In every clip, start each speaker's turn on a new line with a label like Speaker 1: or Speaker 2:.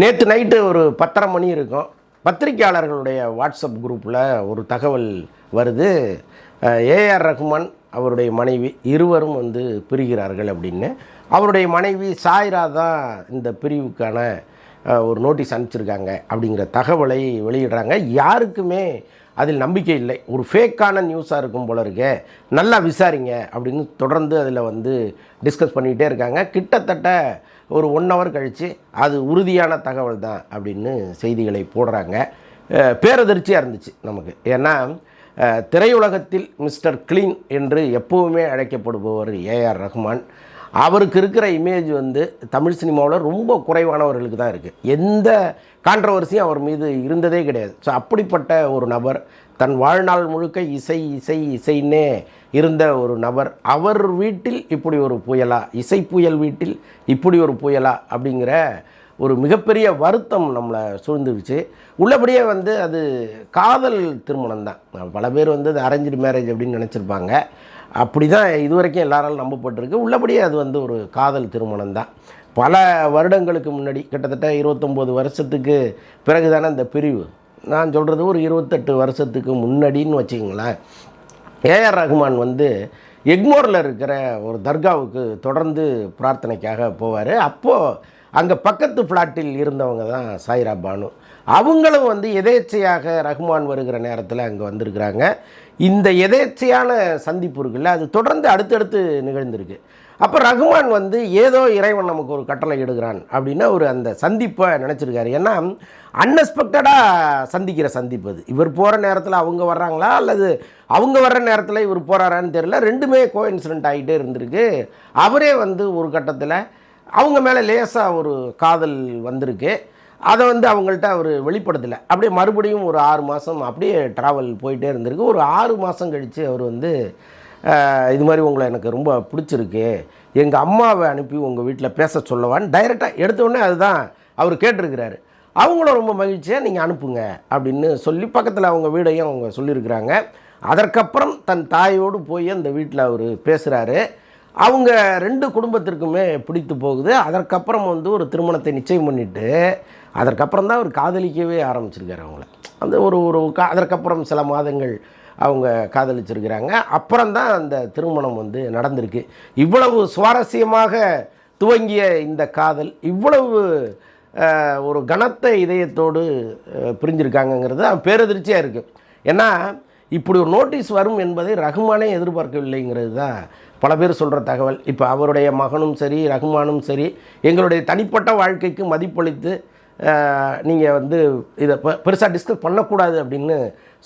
Speaker 1: நேற்று நைட்டு ஒரு பத்தரை மணி இருக்கும். பத்திரிக்கையாளர்களுடைய வாட்ஸ்அப் குரூப்பில் ஒரு தகவல் வருது. ஏஆர் ரஹ்மான் அவருடைய மனைவி இருவரும் வந்து பிரிகிறார்கள் அப்படின்னு. அவருடைய மனைவி சாய்ரா தான் இந்த பிரிவுக்கான ஒரு நோட்டீஸ் அனுப்பிச்சிருக்காங்க அப்படிங்கிற தகவலை வெளியிடுறாங்க. யாருக்குமே அதில் நம்பிக்கை இல்லை. ஒரு ஃபேக்கான நியூஸாக இருக்கும் போல இருக்கே. நல்லா விசாரிங்க அப்படின்னு தொடர்ந்து அதில் வந்து டிஸ்கஸ் பண்ணிக்கிட்டே இருக்காங்க. கிட்டத்தட்ட ஒரு ஒன் ஹவர் கழித்து அது உறுதியான தகவல் தான் அப்படின்னு செய்திகளை போடுறாங்க. பேரதிர்ச்சியாக இருந்துச்சு நமக்கு. ஏன்னா திரையுலகத்தில் மிஸ்டர் கிளீன் என்று எப்போவுமே அழைக்கப்படுபவர் ஏஆர் ரஹ்மான். அவருக்கு இருக்கிற இமேஜ் வந்து தமிழ் சினிமாவில் ரொம்ப குறைவானவர்களுக்கு தான் இருக்குது எந்த கான்ட்ரவர்சியும் அவர் மீது இருந்ததே கிடையாது. ஸோ அப்படிப்பட்ட ஒரு நபர் தன் வாழ்நாள் முழுக்க இசை இசை இசைன்னே இருந்த ஒரு நபர் அவர் வீட்டில் இப்படி ஒரு புயலா இசை புயல் வீட்டில் இப்படி ஒரு புயலா அப்படிங்கிற ஒரு மிகப்பெரிய வருத்தம் நம்மளை சூழ்ந்துருச்சு. உள்ளபடியே வந்து அது காதல் திருமணம் தான் பல பேர் வந்து அது அரேஞ்சு மேரேஜ் அப்படின்னு நினச்சிருப்பாங்க. அப்படி தான் இதுவரைக்கும் எல்லாராலும் நம்பப்பட்டிருக்கு. உள்ளபடியே அது வந்து ஒரு காதல் திருமணம் தான் பல வருடங்களுக்கு முன்னாடி கிட்டத்தட்ட இருபத்தொம்போது வருஷத்துக்கு பிறகு தானே இந்த பிரிவு. நான் சொல்கிறது ஒரு இருபத்தெட்டு வருஷத்துக்கு முன்னாடின்னு வச்சிங்களேன் ஏஆர் ரஹ்மான் வந்து எக்மோரில் இருக்கிற ஒரு தர்காவுக்கு தொடர்ந்து பிரார்த்தனைக்காக போவார். அப்போது அங்கே பக்கத்து ஃப்ளாட்டில் இருந்தவங்க தான் சாய்ரா பானு அவங்களும் வந்து எதேச்சையாக ரஹ்மான் வருகிற நேரத்தில் அங்கே வந்திருக்கிறாங்க. இந்த எதேச்சையான சந்திப்பு இருக்குல்ல அது தொடர்ந்து அடுத்தடுத்து நிகழ்ந்திருக்கு. அப்போ ரகுமான் வந்து ஏதோ இறைவன் நமக்கு ஒரு கட்டளை எடுக்கிறான் அப்படின்னா ஒரு அந்த சந்திப்பை நினச்சிருக்காரு. ஏன்னா அன்எக்ஸ்பெக்டடாக சந்திக்கிற சந்திப்பு அது. இவர் போகிற நேரத்தில் அவங்க வர்றாங்களா அல்லது அவங்க வர்ற நேரத்தில் இவர் போகிறாரான்னு தெரியல. ரெண்டுமே கோ இன்சிடென்ட் ஆகிட்டே இருந்திருக்கு. அவரே வந்து ஒரு கட்டத்தில் அவங்க மேலே லேசாக ஒரு காதல் வந்திருக்கு. அதை வந்து அவங்கள்ட்ட அவர் வெளிப்படுத்தலை. அப்படியே மறுபடியும் ஒரு ஆறு மாதம் அப்படியே ட்ராவல் போயிட்டே இருந்திருக்கு. ஒரு ஆறு மாதம் கழித்து அவர் வந்து இது மாதிரி உங்களை எனக்கு ரொம்ப பிடிச்சிருக்கு. எங்கள் அம்மாவை அனுப்பி உங்கள் வீட்டில் பேச சொல்லவான்னு டைரெக்டாக எடுத்தோடனே அதுதான் அவர் கேட்டிருக்கிறாரு. அவங்களும் ரொம்ப மகிழ்ச்சியாக நீங்கள் அனுப்புங்க அப்படின்னு சொல்லி பக்கத்தில் அவங்க வீடையும் அவங்க சொல்லியிருக்கிறாங்க. அதற்கப்புறம் தன் தாயோடு போய் அந்த வீட்டில் அவர் பேசுகிறாரு அவங்க ரெண்டு குடும்பத்திற்குமே பிடித்து போகுது. அதற்கப்புறம் வந்து ஒரு திருமணத்தை நிச்சயம் பண்ணிவிட்டு அதற்கப்புறம் தான் அவர் காதலிக்கவே ஆரம்பிச்சிருக்காரு அவங்கள. அந்த ஒரு ஒரு கா அதற்கப்புறம் சில மாதங்கள் அவங்க காதலிச்சிருக்கிறாங்க. அப்புறம் தான் அந்த திருமணம் வந்து நடந்திருக்கு. இவ்வளவு சுவாரஸ்யமாக துவங்கிய இந்த காதல் இவ்வளவு ஒரு கனத்த இதயத்தோடு பிரிஞ்சிருக்காங்கங்கிறது பேரதிர்ச்சியாக இருக்குது ஏன்னா இப்படி ஒரு நோட்டீஸ் வரும் என்பதை ரகுமானே எதிர்பார்க்கவில்லைங்கிறது தான் பல பேர் சொல்கிற தகவல். இப்போ அவருடைய மகனும் சரி ரகுமானும் சரி எங்களுடைய தனிப்பட்ட வாழ்க்கைக்கு மதிப்பளித்து நீங்கள் வந்து இதை பெருசாக டிஸ்கஸ் பண்ணக்கூடாது அப்படின்னு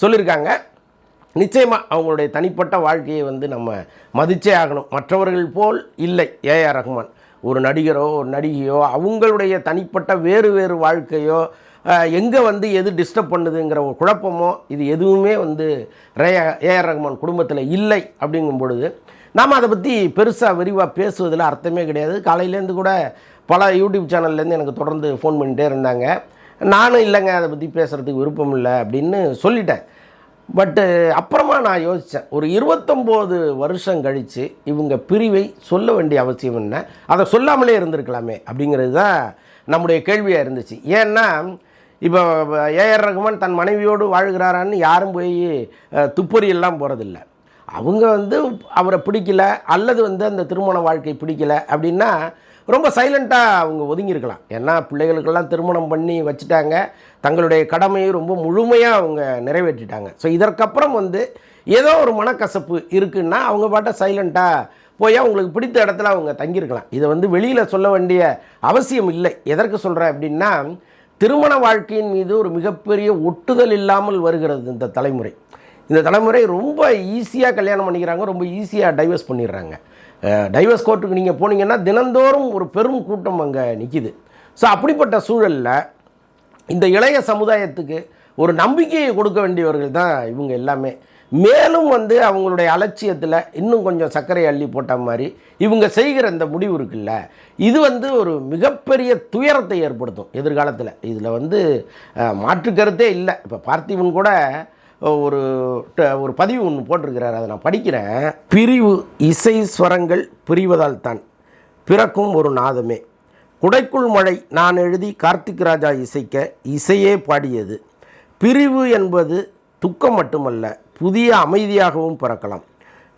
Speaker 1: சொல்லியிருக்காங்க. நிச்சயமாக அவங்களுடைய தனிப்பட்ட வாழ்க்கையை வந்து நம்ம மதிச்சே ஆகணும். மற்றவர்கள் போல் இல்லை ஏஆர் ரஹ்மான் ஒரு நடிகரோ ஒரு நடிகையோ அவங்களுடைய தனிப்பட்ட வேறு வேறு வாழ்க்கையோ எங்கே வந்து எது டிஸ்டர்ப் பண்ணுதுங்கிற ஒரு குழப்பமோ இது எதுவுமே வந்து ரே ஏஆர் ரஹ்மான் குடும்பத்தில் இல்லை அப்படிங்கும் பொழுது நாம் அதை பற்றி பெருசாக விரிவாக பேசுவதில் அர்த்தமே கிடையாது. காலையிலேருந்து கூட பல யூடியூப் சேனல்லேருந்து எனக்கு தொடர்ந்து ஃபோன் பண்ணிகிட்டே இருந்தாங்க. நானும் இல்லைங்க அதை பற்றி பேசுகிறதுக்கு விருப்பம் இல்லை அப்படின்னு சொல்லிட்டேன். பட்டு அப்புறமா நான் யோசித்தேன் ஒரு இருபத்தொம்போது வருஷம் கழித்து இவங்க பிரிவை சொல்ல வேண்டிய அவசியம் என்ன? அதை சொல்லாமலே இருந்திருக்கலாமே அப்படிங்கிறது தான் நம்முடைய கேள்வியாக இருந்துச்சு. ஏன்னா இப்போ ஏஆர் ரகுமான் தன் மனைவியோடு வாழ்கிறாரான்னு யாரும் போய் துப்பறியெல்லாம் போகிறதில்ல அவங்க வந்து அவரை பிடிக்கல அல்லது வந்து அந்த திருமண வாழ்க்கை பிடிக்கல அப்படின்னா ரொம்ப சைலண்ட்டாக அவங்க ஒதுங்கியிருக்கலாம். ஏன்னா பிள்ளைகளுக்கெல்லாம் திருமணம் பண்ணி வச்சுட்டாங்க. தங்களுடைய கடமையை ரொம்ப முழுமையாக அவங்க நிறைவேற்றிட்டாங்க. ஸோ இதற்கப்புறம் வந்து ஏதோ ஒரு மனக்கசப்பு இருக்குன்னா அவங்க பாட்ட சைலண்ட்டாக போய் அவங்களுக்கு பிடித்த இடத்துல அவங்க தங்கியிருக்கலாம். இதை வந்து வெளியில் சொல்ல வேண்டிய அவசியம் இல்லை. எதற்கு சொல்கிறேன் அப்படின்னா திருமண வாழ்க்கையின் மீது ஒரு மிகப்பெரிய ஒட்டுதல் இல்லாமல் வருகிறது இந்த தலைமுறை. இந்த தலைமுறை ரொம்ப ஈஸியாக கல்யாணம் பண்ணிக்கிறாங்க ரொம்ப ஈஸியாக டைவர்ஸ் பண்ணிடுறாங்க. டைவர்ஸ் கோர்ட்டுக்கு நீங்கள் போனீங்கன்னா தினந்தோறும் ஒரு பெரும் கூட்டம் அங்கே நிற்கிது ஸோ அப்படிப்பட்ட சூழலில் இந்த இளைய சமுதாயத்துக்கு ஒரு நம்பிக்கையை கொடுக்க வேண்டியவர்கள் தான் இவங்க எல்லாமே. மேலும் வந்து அவங்களுடைய அலட்சியத்தில் இன்னும் கொஞ்சம் சர்க்கரை அள்ளி போட்ட மாதிரி இவங்க செய்கிற இந்த முடிவு இருக்குல்ல இது வந்து ஒரு மிகப்பெரிய துயரத்தை ஏற்படுத்தும் எதிர்காலத்தில். இதில் வந்து மாற்று கருத்தே இல்லை. இப்போ பார்த்திபன் கூட ஒரு ட- ஒரு பதிவு ஒன்று போட்டிருக்கிறார். அதை நான் படிக்கிறேன். பிரிவு இசை ஸ்வரங்கள் பிரிவதால் தான் பிறக்கும் ஒரு நாதமே. குடைக்குள் மழை நான் எழுதி கார்த்திக் ராஜா இசைக்க இசையே பாடியது. பிரிவு என்பது துக்கம் மட்டுமல்ல புதிய அமைதியாகவும் பிறக்கலாம்.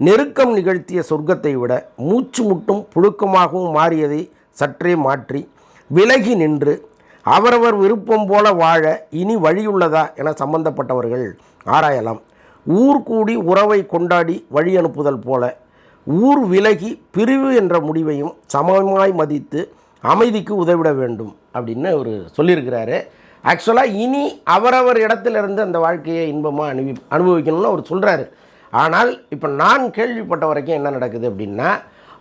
Speaker 1: நெருக்கம் நிகழ்த்திய சொர்க்கத்தை விட மூச்சு முட்டும் புழுக்கமாகவும் மாறியதை சற்றே மாற்றி விலகி நின்று அவரவர் விருப்பம் போல வாழ இனி வழியுள்ளதா என சம்பந்தப்பட்டவர்கள் ஆராயலாம். ஊர் கூடி உறவை கொண்டாடி வழி அனுப்புதல் போல ஊர் விலகி பிரிவு என்ற முடிவையும் சமமாய் மதித்து அமைதிக்கு உதவிட வேண்டும் அப்படின்னு அவர் சொல்லியிருக்கிறாரு. ஆக்சுவலாக இனி அவரவர் இடத்துலேருந்து அந்த வாழ்க்கையை இன்பமாக அனுபவி அனுபவிக்கணும்னு அவர் சொல்கிறாரு ஆனால் இப்போ நான் கேள்விப்பட்ட வரைக்கும் என்ன நடக்குது அப்படின்னா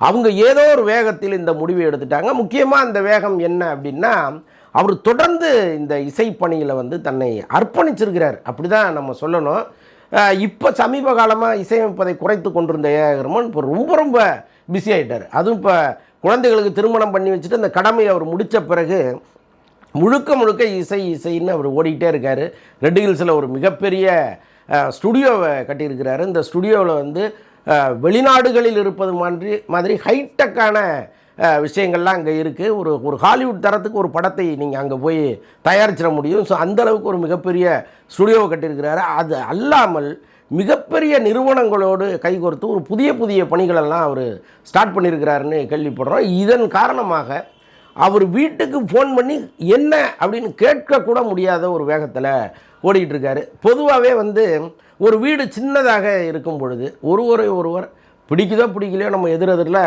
Speaker 1: அவங்க ஏதோ ஒரு வேகத்தில் இந்த முடிவை எடுத்துட்டாங்க. முக்கியமாக அந்த வேகம் என்ன அப்படின்னா அவர் தொடர்ந்து இந்த இசைப்பணியில் வந்து தன்னை அர்ப்பணிச்சிருக்கிறார். அப்படி தான் நம்ம சொல்லணும். இப்போ சமீப காலமாக இசையமைப்பதை குறைத்து கொண்டிருந்த ஏகரமன் இப்போ ரொம்ப ரொம்ப பிஸி ஆகிட்டார் அதுவும் இப்போ குழந்தைகளுக்கு திருமணம் பண்ணி வச்சுட்டு அந்த கடமையை அவர் முடித்த பிறகு முழுக்க முழுக்க இசை இசைன்னு அவர் ஓடிக்கிட்டே இருக்கார். ரெட் ஹில்ஸில் ஒரு மிகப்பெரிய ஸ்டுடியோவை கட்டியிருக்கிறாரு. இந்த ஸ்டுடியோவில் வந்து வெளிநாடுகளில் இருப்பது மாதிரி மாதிரி ஹைடெக்கான விஷயங்கள்லாம் அங்கே இருக்குது ஒரு ஒரு ஹாலிவுட் தரத்துக்கு ஒரு படத்தை நீங்கள் அங்கே போய் தயாரிச்சிட முடியும். ஸோ அந்தளவுக்கு ஒரு மிகப்பெரிய ஸ்டுடியோவை கட்டியிருக்கிறாரு. அது அல்லாமல் மிகப்பெரிய நிறுவனங்களோடு கைகோர்த்து ஒரு புதிய புதிய பணிகளெல்லாம் அவர் ஸ்டார்ட் பண்ணியிருக்கிறாருன்னு கேள்விப்படுறோம். இதன் காரணமாக அவர் வீட்டுக்கு ஃபோன் பண்ணி என்ன? அப்படின்னு கேட்கக்கூட முடியாத ஒரு வேகத்தில் ஓடிக்கிட்டுருக்காரு. பொதுவாகவே வந்து ஒரு வீடு சின்னதாக இருக்கும் பொழுது ஒருவரை ஒருவர் பிடிக்குதோ பிடிக்கலையோ நம்ம எதிரெதிரில்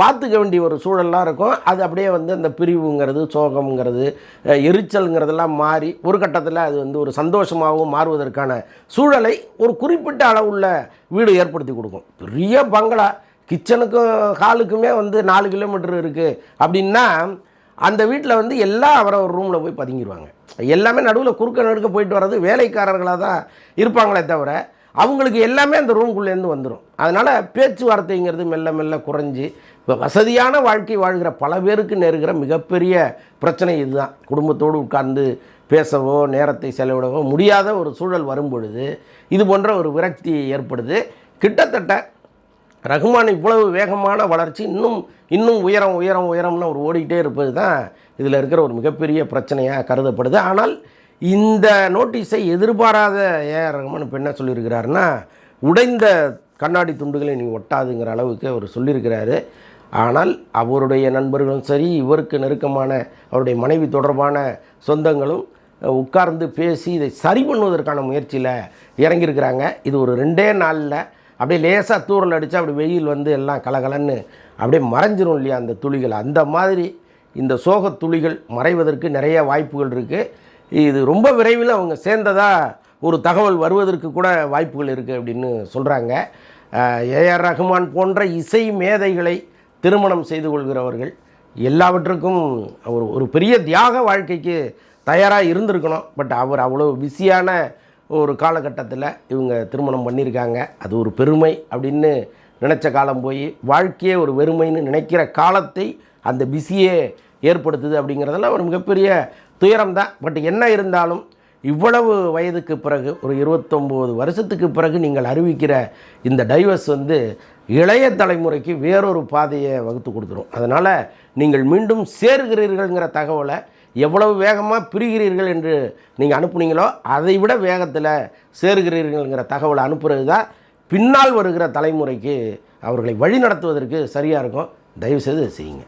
Speaker 1: பார்த்துக்க வேண்டிய ஒரு சூழல்லாம் இருக்கும். அது அப்படியே வந்து அந்த பிரிவுங்கிறது சோகம்ங்கிறது எரிச்சலுங்கிறதெல்லாம் எரிச்சல்ங்கிறதெல்லாம் மாறி ஒரு கட்டத்தில் அது வந்து ஒரு சந்தோஷமாகவும் மாறுவதற்கான சூழலை ஒரு குறிப்பிட்ட அளவுள்ள வீடு ஏற்படுத்தி கொடுக்கும். பெரிய பங்களா. கிச்சனுக்கும் ஹாலுக்குமே வந்து நாலு கிலோமீட்டர் இருக்குது அப்படின்னா அந்த வீட்டில் வந்து எல்லாம் அவரை ஒரு ரூமில் போய் பதுங்கிடுவாங்க எல்லாமே நடுவில் குறுக்க நடுக்க போயிட்டு வர்றது வேலைக்காரர்களாக தான் இருப்பாங்களே தவிர அவங்களுக்கு எல்லாமே அந்த ரூம்குள்ளேருந்து வந்துடும் அதனால் பேச்சுவார்த்தைங்கிறது மெல்ல மெல்ல குறைஞ்சி இப்போ வசதியான வாழ்க்கை வாழ்கிற பல பேருக்கு நேருகிற மிகப்பெரிய பிரச்சனை இதுதான். குடும்பத்தோடு உட்கார்ந்து பேசவோ நேரத்தை செலவிடவோ முடியாத ஒரு சூழல் வரும் பொழுது இது போன்ற ஒரு விரக்தி ஏற்படுது. கிட்டத்தட்ட ரகுமான் இவ்வளவு வேகமான வளர்ச்சி இன்னும் இன்னும் உயரம் உயரம் உயரம்னு அவர் ஓடிக்கிட்டே இருப்பது தான் இதில் இருக்கிற ஒரு மிகப்பெரிய பிரச்சனையாக கருதப்படுது. ஆனால் இந்த நோட்டீஸை எதிர்பாராத ஏஆர் ரகுமான் இப்போ என்ன சொல்லியிருக்கிறாருன்னா உடைந்த கண்ணாடி துண்டுகளை நீ ஒட்டாதுங்கிற அளவுக்கு அவர் சொல்லியிருக்கிறாரு. ஆனால் அவருடைய நண்பர்களும் சரி இவருக்கு நெருக்கமான அவருடைய மனைவி தொடர்பான சொந்தங்களும் உட்கார்ந்து பேசி இதை சரி பண்ணுவதற்கான முயற்சியில் இறங்கியிருக்கிறாங்க. இது ஒரு ரெண்டே நாளில் அப்படியே லேசாக தூரல் அடித்தா அப்படி வெயில் வந்து எல்லாம் கலகலன்னு அப்படியே மறைஞ்சிரும் இல்லையா அந்த துளிகள்? அந்த மாதிரி இந்த சோகத் துளிகள் மறைவதற்கு நிறைய வாய்ப்புகள் இருக்குது இது ரொம்ப விரைவில் அவங்க சேர்ந்ததாக ஒரு தகவல் வருவதற்கு கூட வாய்ப்புகள் இருக்குது அப்படின்னு சொல்கிறாங்க ஏஆர் ரஹ்மான் போன்ற இசை மேதைகளை திருமணம் செய்து கொள்கிறவர்கள் எல்லாவற்றுக்கும் ஒரு ஒரு பெரிய தியாக வாழ்க்கைக்கு தயாராக இருந்திருக்கணும். பட் அவர் அவ்வளோ பிஸியான ஒரு காலகட்டத்தில் இவங்க திருமணம் பண்ணியிருக்காங்க. அது ஒரு பெருமை அப்படின்னு நினச்ச காலம் போய் வாழ்க்கையே ஒரு வெறுமைன்னு நினைக்கிற காலத்தை அந்த பிஸியே ஏற்படுத்துது அப்படிங்கிறதெல்லாம் ஒரு மிகப்பெரிய துயரம் தான். பட் என்ன இருந்தாலும் இவ்வளவு வயதுக்கு பிறகு ஒரு இருபத்தொம்போது வருஷத்துக்கு பிறகு நீங்கள் அறிவிக்கிற இந்த டைவர்ஸ் வந்து இளைய தலைமுறைக்கு வேறொரு பாதையை வகுத்து கொடுத்துரும். அதனால் நீங்கள் மீண்டும் சேருகிறீர்கள்ங்கிற தகவலை எவ்வளவு வேகமாக பிரிகிறீர்கள் என்று நீங்கள் அனுப்புனீங்களோ அதை விட வேகத்தில் சேருகிறீர்கள்ங்கிற தகவலை அனுப்புறது தான் பின்னால் வருகிற தலைமுறைக்கு அவர்களை வழி நடத்துவதற்கு சரியாக இருக்கும். தயவுசெய்து செய்யுங்க.